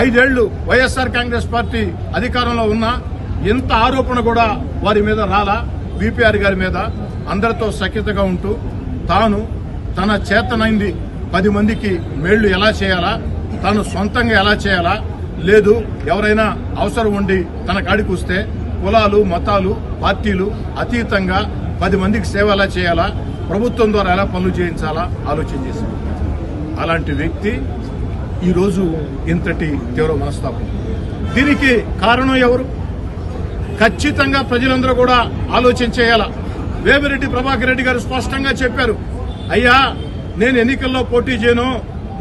ఐదేళ్ళు వైఎస్ఆర్ కాంగ్రెస్ పార్టీ అధికారంలో ఉన్నా ఇంత ఆరోపణ కూడా వారి మీద రాలా బీపీఆర్ గారి మీద. అందరితో సఖ్యతగా ఉంటూ తాను తన చేతనైంది పది మందికి మేళ్ళు ఎలా చేయాలా తాను సొంతంగా ఎలా చేయాలా లేదు ఎవరైనా అవసరం ఉండి తన కాడికి వస్తే కులాలు మతాలు పార్టీలు అతీతంగా పది మందికి సేవ ఎలా చేయాలా ప్రభుత్వం ద్వారా ఎలా పనులు చేయించాలా ఆలోచన చేసింది. అలాంటి వ్యక్తి ఈరోజు ఇంతటి తీవ్ర మనస్తాపం. దీనికి కారణం ఎవరు? ఖచ్చితంగా ప్రజలందరూ కూడా ఆలోచన చేయాల? వేమిరెడ్డి ప్రభాకర్ రెడ్డి గారు స్పష్టంగా చెప్పారు. అయ్యా నేను ఎన్నికల్లో పోటీ చేయను.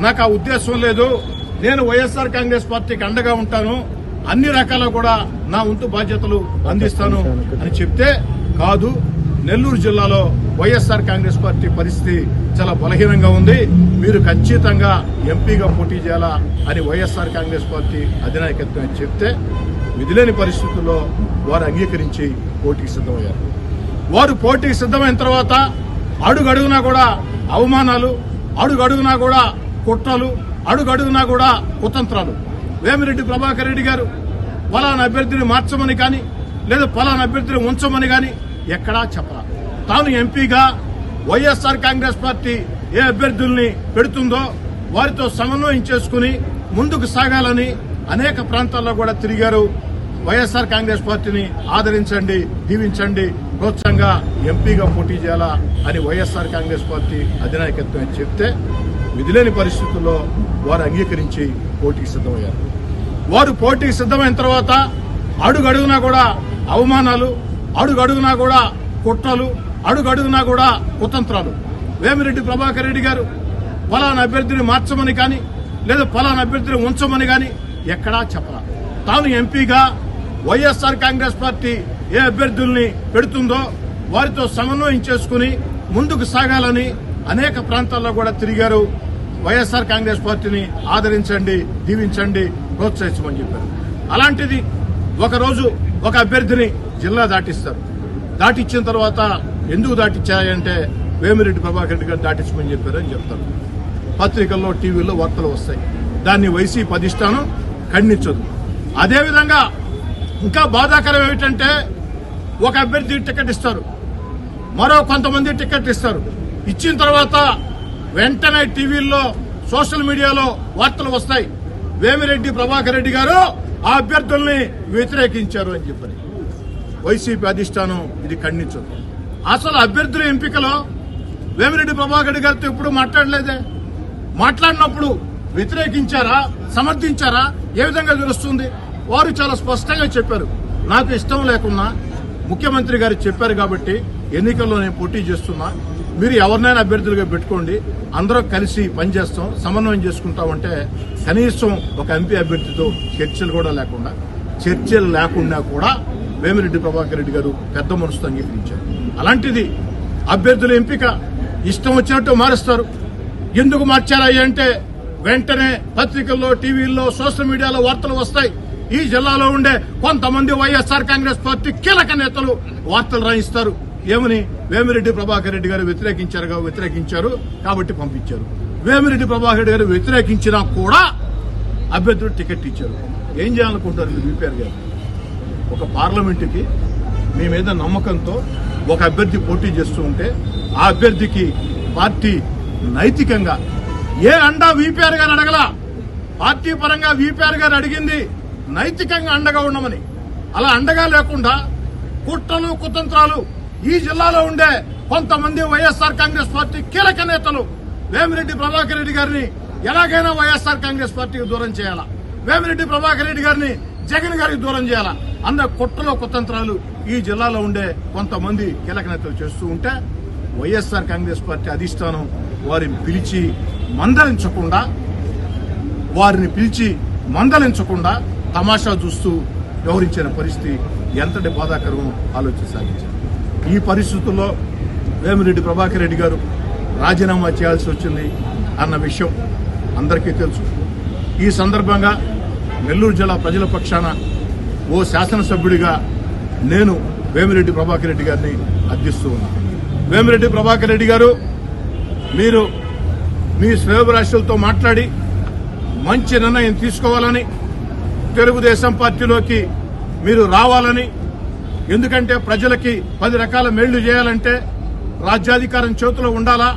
నాకు ఆ ఉద్దేశం లేదు. నేను వైఎస్ఆర్ కాంగ్రెస్ పార్టీకి అండగా ఉంటాను. అన్ని రకాల కూడా నా వంతు బాధ్యతలు అందిస్తాను అని చెప్తే కాదు. నెల్లూరు జిల్లాలో వైఎస్ఆర్ కాంగ్రెస్ పార్టీ పరిస్థితి చాలా బలహీనంగా ఉంది. మీరు ఖచ్చితంగా ఎంపీగా పోటీ చేయాలా అని వైఎస్ఆర్ కాంగ్రెస్ పార్టీ అధినాయకత్వం చెప్తే విధిలేని పరిస్థితుల్లో వారు అంగీకరించి పోటీకి సిద్ధమయ్యారు. వారు పోటీకి సిద్ధమైన తర్వాత అడుగడుగునా కూడా అవమానాలు అడుగడుగునా కూడా కుట్రలు అడుగడుగునా కూడా కుతంత్రాలు. వేమిరెడ్డి ప్రభాకర్ రెడ్డి గారు పలానా అభ్యర్థిని మార్చమని కానీ లేదా పలానా అభ్యర్థిని ఉంచమని కానీ ఎక్కడా చెప్పరా తాను ఎంపీగా వైఎస్ఆర్ కాంగ్రెస్ పార్టీ ఏ అభ్యర్థుల్ని పెడుతుందో వారితో సమన్వయం చేసుకుని ముందుకు సాగాలని అనేక ప్రాంతాల్లో కూడా తిరిగారు. వైఎస్ఆర్ కాంగ్రెస్ పార్టీని ఆదరించండి దీవించండి ప్రోత్సాహంగా ఎంపీగా పోటీ చేయాలా అని వైఎస్ఆర్ కాంగ్రెస్ పార్టీ అధినాయకత్వం చెప్తే విధిలేని పరిస్థితుల్లో వారు అంగీకరించి పోటీకి సిద్ధమయ్యారు. వారు పోటీకి సిద్ధమైన తర్వాత అడుగడుగునా కూడా అవమానాలు అడుగడుగునా కూడా కుట్రలు అడుగడుగునా కూడా కుతంత్రాలు. వేమిరెడ్డి ప్రభాకర్ రెడ్డి గారు పలానా అభ్యర్థిని మార్చమని కానీ లేదా పలానా అభ్యర్థిని ఉంచమని కానీ ఎక్కడా చెప్పరా తాను ఎంపీగా వైఎస్ఆర్ కాంగ్రెస్ పార్టీ ఏ అభ్యర్థుల్ని పెడుతుందో వారితో సమన్వయం చేసుకుని ముందుకు సాగాలని అనేక ప్రాంతాల్లో కూడా తిరిగారు. వైఎస్ఆర్ కాంగ్రెస్ పార్టీని ఆదరించండి దీవించండి ప్రోత్సహించమని చెప్పారు. అలాంటిది ఒకరోజు ఒక అభ్యర్థిని జిల్లా దాటిస్తారు. దాటిచ్చిన తర్వాత ఎందుకు దాటిచ్చాయంటే వేమిరెడ్డి ప్రభాకర్ రెడ్డి గారు దాటించమని చెప్పారు అని చెప్తారు. పత్రికల్లో టీవీల్లో వార్తలు వస్తాయి. దాన్ని వైసీపీ అధిష్టానం ఖండించదు. అదేవిధంగా ఇంకా బాధాకరం ఏమిటంటే ఒక అభ్యర్థి టికెట్ ఇస్తారు. మరో కొంతమంది టికెట్ ఇస్తారు. ఇచ్చిన తర్వాత వెంటనే టీవీల్లో సోషల్ మీడియాలో వార్తలు వస్తాయి. వేమిరెడ్డి ప్రభాకర్ రెడ్డి గారు ఆ అభ్యర్థుల్ని వ్యతిరేకించారు అని చెప్పని. వైసీపీ అధిష్టానం ఇది ఖండించదు. అసలు అభ్యర్థుల ఎంపికలో వేమిరెడ్డి ప్రభాకర్ గారితో ఎప్పుడు మాట్లాడలేదే? మాట్లాడినప్పుడు వ్యతిరేకించారా? సమర్థించారా? ఏ విధంగా తెలుస్తుంది? వారు చాలా స్పష్టంగా చెప్పారు. నాకు ఇష్టం లేకున్నా ముఖ్యమంత్రి గారు చెప్పారు కాబట్టి ఎన్నికల్లో నేను పోటీ చేస్తున్నా మీరు ఎవరినైనా అభ్యర్థులుగా పెట్టుకోండి అందరూ కలిసి పనిచేస్తాం సమన్వయం చేసుకుంటామంటే కనీసం ఒక ఎంపీ అభ్యర్థితో చర్చలు కూడా లేకుండా చర్చలు లేకుండా కూడా వేమిరెడ్డి ప్రభాకర్ రెడ్డి గారు పెద్ద మనసుతో అంగీకరించారు. అలాంటిది అభ్యర్థుల ఎంపిక ఇష్టం వచ్చినట్టు మారుస్తారు. ఎందుకు మార్చారా అంటే వెంటనే పత్రికల్లో టీవీల్లో సోషల్ మీడియాలో వార్తలు వస్తాయి. ఈ జిల్లాలో ఉండే కొంతమంది వైఎస్ఆర్ కాంగ్రెస్ పార్టీ కీలక నేతలు వార్తలు రాయిస్తారు. ఏమని? వేమిరెడ్డి ప్రభాకర్ రెడ్డి గారు వ్యతిరేకించారు వ్యతిరేకించారు కాబట్టి పంపించారు. వేమిరెడ్డి ప్రభాకర్ రెడ్డి గారు వ్యతిరేకించినా కూడా అభ్యర్థులు టికెట్ ఇచ్చారు. ఏం చేయాలనుకుంటారు మీరు బీపీఆర్ గారు? ఒక పార్లమెంటుకి మీ మీద నమ్మకంతో ఒక అభ్యర్థి పోటీ చేస్తూ ఉంటే ఆ అభ్యర్థికి పార్టీ నైతికంగా ఏ అండా వీపీఆర్ గారు అడగల? పార్టీ పరంగా వీపీఆర్ గారు అడిగింది నైతికంగా అండగా ఉండమని. అలా అండగా లేకుండా కుట్రలు కుతంత్రాలు ఈ జిల్లాలో ఉండే కొంతమంది వైఎస్ఆర్ కాంగ్రెస్ పార్టీ కీలక నేతలు వేమిరెడ్డి ప్రభాకర్ రెడ్డి గారిని ఎలాగైనా వైఎస్ఆర్ కాంగ్రెస్ పార్టీకి దూరం చేయాలా? వేమిరెడ్డి ప్రభాకర్ రెడ్డి గారిని జగన్ గారికి దూరం చేయాలా? అన్న కుట్రలో కుతంత్రాలు ఈ జిల్లాలో ఉండే కొంతమంది కీలక నేతలు చేస్తూ ఉంటే వైఎస్ఆర్ కాంగ్రెస్ పార్టీ అధిష్టానం వారిని పిలిచి మందలించకుండా వారిని పిలిచి మందలించకుండా తమాషా చూస్తూ వ్యవహరించిన పరిస్థితి ఎంతటి బాధాకరమో ఆలోచన సాగించారు ఈ పరిస్థితుల్లో వేమిరెడ్డి ప్రభాకర్ రెడ్డి గారు రాజీనామా చేయాల్సి వచ్చింది అన్న విషయం అందరికీ తెలుసు. ఈ సందర్భంగా నెల్లూరు జిల్లా ప్రజల పక్షాన ఓ శాసనసభ్యుడిగా నేను వేమిరెడ్డి ప్రభాకర్ రెడ్డి గారిని అర్థిస్తూ ఉన్నాను వేమిరెడ్డి ప్రభాకర్ రెడ్డి గారు మీరు మీ శ్రేయోభిలాషులతో మాట్లాడి మంచి నిర్ణయం తీసుకోవాలని తెలుగుదేశం పార్టీలోకి మీరు రావాలని ఎందుకంటే ప్రజలకి పది రకాల మేళ్ళు చేయాలంటే రాజ్యాధికారం చేతిలో ఉండాలా?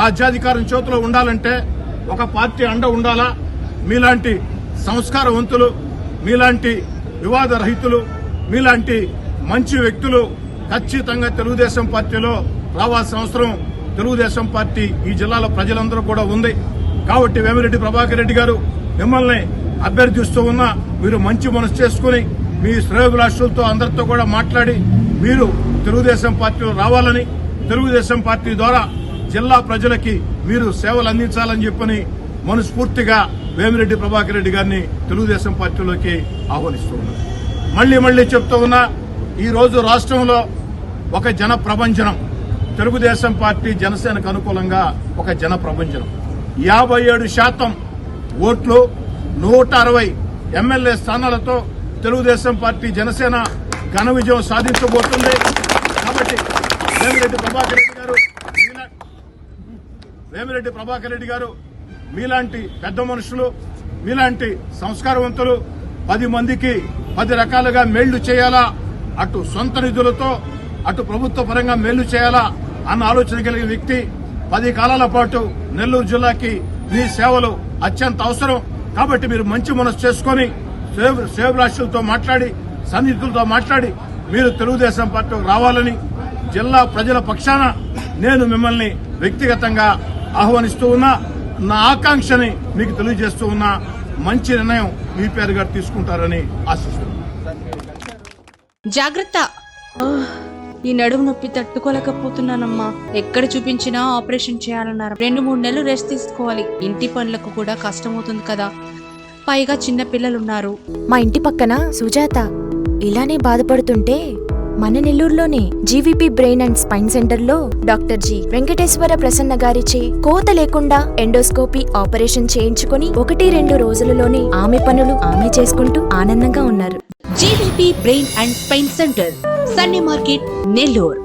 రాజ్యాధికారం చేతిలో ఉండాలంటే ఒక పార్టీ అండ ఉండాలా? మీలాంటి సంస్కారవంతులు మీలాంటి వివాద రహితులు మీలాంటి మంచి వ్యక్తులు ఖచ్చితంగా తెలుగుదేశం పార్టీలో రావాల్సిన అవసరం తెలుగుదేశం పార్టీ ఈ జిల్లాలో ప్రజలందరూ కూడా ఉంది. కాబట్టి వేమిరెడ్డి ప్రభాకర్ రెడ్డి గారు మిమ్మల్ని అభ్యర్థిస్తూ ఉన్నా మీరు మంచి మనసు చేసుకుని మీ శ్రేయోభిలాషులతో అందరితో కూడా మాట్లాడి మీరు తెలుగుదేశం పార్టీలో రావాలని తెలుగుదేశం పార్టీ ద్వారా జిల్లా ప్రజలకి మీరు సేవలు అందించాలని చెప్పని మనస్ఫూర్తిగా వేమిరెడ్డి ప్రభాకర్ రెడ్డి గారిని తెలుగుదేశం పార్టీలోకి ఆహ్వానిస్తూ ఉన్నారు మళ్ళీ మళ్ళీ చెప్తూ ఉన్నా ఈరోజు రాష్ట్రంలో ఒక జన ప్రభంజనం తెలుగుదేశం పార్టీ జనసేనకు అనుకూలంగా ఒక జన ప్రభంజనం యాభై ఏడు శాతం ఓట్లు నూట అరవై ఎమ్మెల్యే స్థానాలతో తెలుగుదేశం పార్టీ జనసేన ఘన విజయం సాధించబోతుంది. కాబట్టి వేమిరెడ్డి ప్రభాకర్ రెడ్డి గారు వేమిరెడ్డి ప్రభాకర్ రెడ్డి గారు మీలాంటి పెద్ద మనుషులు మీలాంటి సంస్కారవంతులు పది మందికి పది రకాలుగా మేళ్ళు చేయాలా అటు సొంత నిధులతో అటు ప్రభుత్వ పరంగా మేళ్ళు చేయాలా అన్న ఆలోచన కలిగిన వ్యక్తి పది కాలాల పాటు నెల్లూరు జిల్లాకి మీ సేవలు అత్యంత అవసరం. కాబట్టి మీరు మంచి మనసు చేసుకుని సేవ- సేవరాశులతో మాట్లాడి సన్నిహితులతో మాట్లాడి మీరు తెలుగుదేశం పార్టీకి రావాలని జిల్లా ప్రజల పక్షాన నేను మిమ్మల్ని వ్యక్తిగతంగా ఆహ్వానిస్తూ ఉన్నా నా ఆకాంక్షని మీకు తెలియజేస్తూ ఉన్నా మంచి నిర్ణయం మీ పేరు గారు తీసుకుంటారని ఆశిస్తున్నాను. జాగ్రత్త. ఈ నడుము నొప్పి తట్టుకోలేకపోతున్నానమ్మా. ఎక్కడ చూపించినా ఆపరేషన్ చేయాలన్నారు. రెండు మూడు నెలలు రెస్ట్ తీసుకోవాలి. ఇంటి పనులకు కూడా కష్టమవుతుంది కదా. పైగా చిన్న పిల్లలున్నారు. మా ఇంటి పక్కన సుజాత ఇలానే బాధపడుతుంటే మన నెల్లూరులోనే జీవీపీ బ్రెయిన్ అండ్ స్పైన్ సెంటర్లో డాక్టర్ జి. వెంకటేశ్వర ప్రసన్న గారిచే కోత లేకుండా ఎండోస్కోపీ ఆపరేషన్ చేయించుకొని ఒకటి రెండు రోజులలోనే ఆమె పనులు ఆమె చేసుకుంటూ ఆనందంగా ఉన్నారు. GVP brain and spine centre Sunny market Nellore.